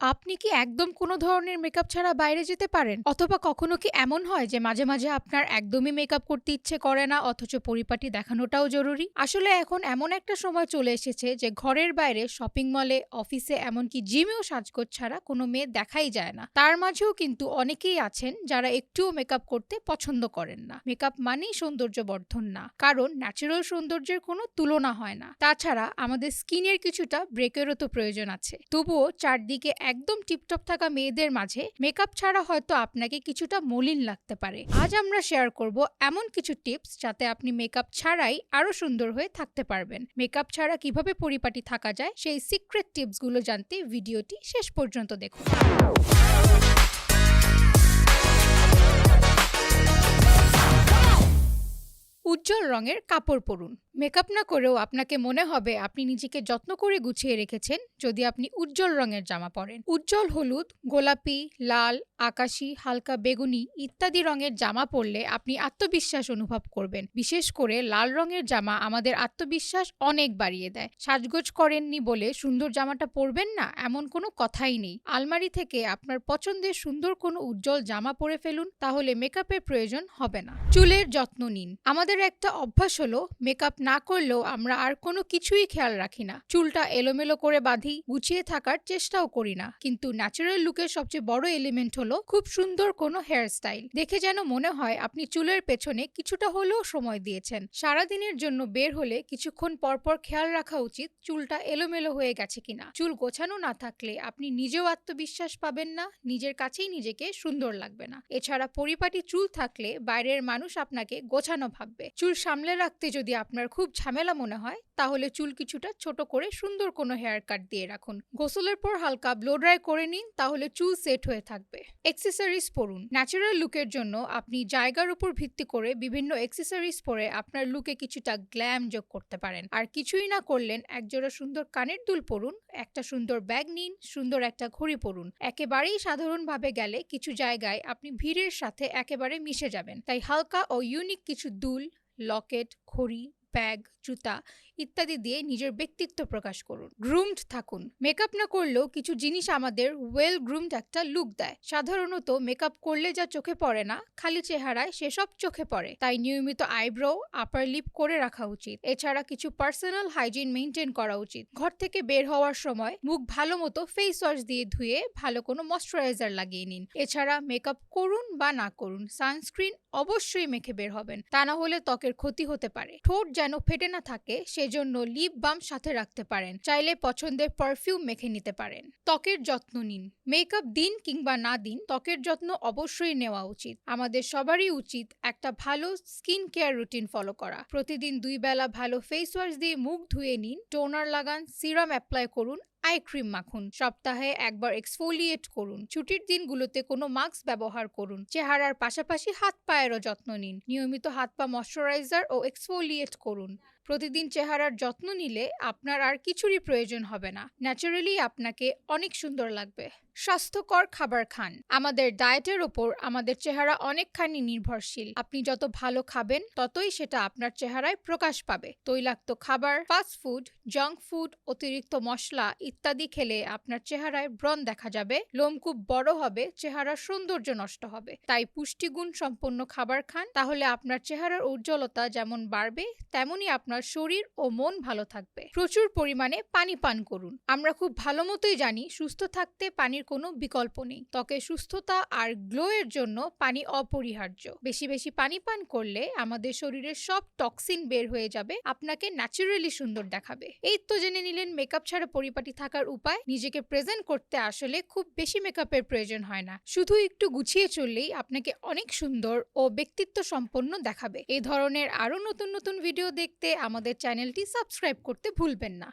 আপনি কি একদম কোনো ধরনের মেকআপ ছাড়া বাইরে যেতে পারেন? অথবা কখনো কি এমন হয় যে মাঝে, মাঝে আপনার একদমই মেকআপ করতে ইচ্ছে করে না অথচ পরিপাটি দেখানোটাও জরুরি? আসলে এখন এমন একটা সময় চলে এসেছে যে ঘরের বাইরে শপিং মলে, অফিসে এমনকি জিমেও সাজগোজ ছাড়া কোনো মেয়ে দেখাই যায় না। তার মাঝেও কিন্তু অনেকেই আছেন যারা একটুও মেকআপ করতে পছন্দ করেন না। মেকআপ মানেই সৌন্দর্য বর্ধন না। কারণ ন্যাচারাল সৌন্দর্যের কোনো তুলনা হয় না। তাছাড়া আমাদের স্কিনের কিছুটা ব্রেকেরও তো প্রয়োজন আছে। তবুও চারদিকে একদম টিপটপ থাকা মেয়েদের মাঝে, মেকআপ ছাড়া হয়তো আপনাকে কিছুটা মলিন লাগতে পারে। আজ আমরা শেয়ার করব এমন কিছু টিপস যাতে আপনি মেকআপ ছাড়াই আরও সুন্দর হয়ে থাকতে পারবেন। মেকআপ ছাড়া কীভাবে পরিপাটি থাকা যায়, সেই সিক্রেট টিপসগুলো জানতে ভিডিওটি শেষ পর্যন্ত দেখুন। উজ্জ্বল রঙের কাপড় পরুন। মেকআপ না করেও আপনাকে মনে হবে আপনি নিজেকে যত্ন করে গুছিয়ে রেখেছেন যদি আপনি উজ্জ্বল রঙের জামা পরেন। উজ্জ্বল হলুদ, গোলাপি, লাল, আকাশি, হালকা বেগুনি ইত্যাদি রঙের জামা পরলে আপনি আত্মবিশ্বাস অনুভব করবেন। বিশেষ করে লাল রঙের জামা আমাদের আত্মবিশ্বাস অনেক বাড়িয়ে দেয়। সাজগোজ করেননি বলে সুন্দর জামাটা পরবেন না এমন কোনো কথাই নেই। আলমারি থেকে আপনার পছন্দের সুন্দর কোনো উজ্জ্বল জামা পরে ফেলুন, তাহলে মেকআপের প্রয়োজন হবে না। চুলের যত্ন নিন। আমাদের একটা অভ্যাস হলো মেকআপ না করলেও আমরা আর কোনো কিছুই খেয়াল রাখি না। চুলটা এলোমেলো করে বাঁধি, গুছিয়ে থাকার চেষ্টাও করি না। কিন্তু ন্যাচারাল লুকের সবচেয়ে বড় এলিমেন্ট হলো খুব সুন্দর কোনো হেয়ার স্টাইল দেখে যেন মনে হয় আপনি চুলের পেছনে কিছুটা হলেও সময় দিয়েছেন। সারাদিনের জন্য বের হলে কিছুক্ষণ পরপর খেয়াল রাখা উচিত চুলটা এলোমেলো হয়ে গেছে কিনা। চুল গোছানো না থাকলে আপনি নিজেও আত্মবিশ্বাস পাবেন না, নিজের কাছেই নিজেকে সুন্দর লাগবে না। এছাড়া পরিপাটি চুল থাকলে বাইরের মানুষ আপনাকে গোছানো ভাববে। চুল সামলে রাখতে যদি আপনার খুব ঝামেলা মনে হয়, তাহলে চুল কিছুটা ছোট করে সুন্দর কোনো হেয়ার কাট দিয়ে রাখুন। গোসলের পর হালকা ব্লো ড্রাই করে নিন, তাহলে চুল সেট হয়ে থাকবে। এক্সেসরিজ পরুন। ন্যাচারাল লুকের জন্য আপনি জায়গার উপর ভিত্তি করে বিভিন্ন এক্সেসরিজ পরে আপনার লুকে কিছুটা গ্ল্যাম যোগ করতে পারেন। আর কিছুই না করলেন, একজোড়া সুন্দর কানের দুল পরুন, একটা সুন্দর ব্যাগ নিন, সুন্দর একটা ঘড়ি পরুন। একেবারেই সাধারণভাবে গেলে কিছু জায়গায় আপনি ভিড়ের সাথে একেবারে মিশে যাবেন। তাই হালকা ও ইউনিক কিছু দুল লকেট ঘড়ি ব্যাগ, জুতা ইত্যাদি দিয়ে নিজের ব্যক্তিত্ব প্রকাশ করুন। গ্রুমড থাকুন। মেকআপ না করলেও কিছু জিনিস আমাদের ওয়েল গ্রুমড একটা লুক দেয়। সাধারণত মেকআপ করলে যা চোখে পড়ে না, খালি চেহারায় সেসব চোখে পড়ে। তাই নিয়মিত আইব্রো আপার লিপ করে রাখা উচিত। এছাড়া কিছু পার্সোনাল হাইজিন মেনটেন করা উচিত। ঘর থেকে বের হওয়ার সময় মুখ ভালো মতো ফেস ওয়াশ দিয়ে ধুয়ে ভালো কোনো ময়শ্চারাইজার লাগিয়ে নিন। এছাড়া মেকআপ করুন বা না করুন সানস্ক্রিন অবশ্যই মেখে বের হবেন। তা না হলে ত্বকের ক্ষতি হতে পারে। ঠোঁট যেন ফেটে না থাকে, সেজন্য লিপ বাম সাথে রাখতে পারেন। চাইলে পছন্দের পারফিউম মেখে নিতে পারেন। ত্বকের যত্ন নিন। মেকআপ দিন কিংবা না দিন, ত্বকের যত্ন অবশ্যই নেওয়া উচিত। আমাদের সবারই উচিত একটা ভালো স্কিন কেয়ার রুটিন ফলো করা। প্রতিদিন দুই বেলা ভালো ফেস ওয়াশ দিয়ে মুখ ধুয়ে নিন। টোনার লাগান সিরাম অ্যাপ্লাই করুন। আই ক্রিম মাখুন। সপ্তাহে একবার এক্সফোলিয়েট করুন। ছুটির দিনগুলোতে কোনো মাস্ক ব্যবহার করুন। চেহারার পাশাপাশি হাত পায়েরও যত্ন নিন। নিয়মিত হাত পা ময়শ্চারাইজার ও এক্সফোলিয়েট করুন। প্রতিদিন চেহারার যত্ন নিলে আপনার আর কিছুরই প্রয়োজন হবে না। ন্যাচারালি আপনাকে অনেক সুন্দর লাগবে। স্বাস্থ্যকর খাবার খান। আমাদের ডায়েটের ওপর আমাদের চেহারা অনেকখানি নির্ভরশীল। আপনি যত ভালো খাবেন, ততই সেটা আপনার চেহারায় প্রকাশ পাবে। তৈলাক্ত খাবার ফাস্ট ফুড জাঙ্ক ফুড অতিরিক্ত মশলা ইত্যাদি খেলে আপনার চেহারায় ব্রণ দেখা যাবে। লোম খুব বড় হবে, চেহারার সৌন্দর্য নষ্ট হবে। তাই পুষ্টিগুণ সম্পন্ন খাবার খান। তাহলে আপনার চেহারার উজ্জ্বলতা যেমন বাড়বে, তেমনি আপনার শরীর ও মন ভালো থাকবে। প্রচুর পরিমাণে পানি পান করুন। আমরা খুব ভালো মতোই জানি, সুস্থ থাকতে পানির কোনো বিকল্প নেই। ত্বকের সুস্থতা আর গ্লো এর জন্য পানি অপরিহার্য। বেশি বেশি পানি পান করলে আমাদের শরীরের সব টক্সিন বের হয়ে যাবে, আপনাকে ন্যাচারালি সুন্দর দেখাবে। এই তো জেনে নিলেন মেকআপ ছাড়া পরিপাটি থাকার উপায়। নিজেকে প্রেজেন্ট করতে আসলে খুব বেশি মেকআপের প্রয়োজন হয় না। শুধু একটু গুছিয়ে চললেই আপনাকে অনেক সুন্দর ও ব্যক্তিত্ব সম্পন্ন দেখাবে। এই ধরনের আরও নতুন নতুন ভিডিও দেখতে আমাদের চ্যানেলটি সাবস্ক্রাইব করতে ভুলবেন না।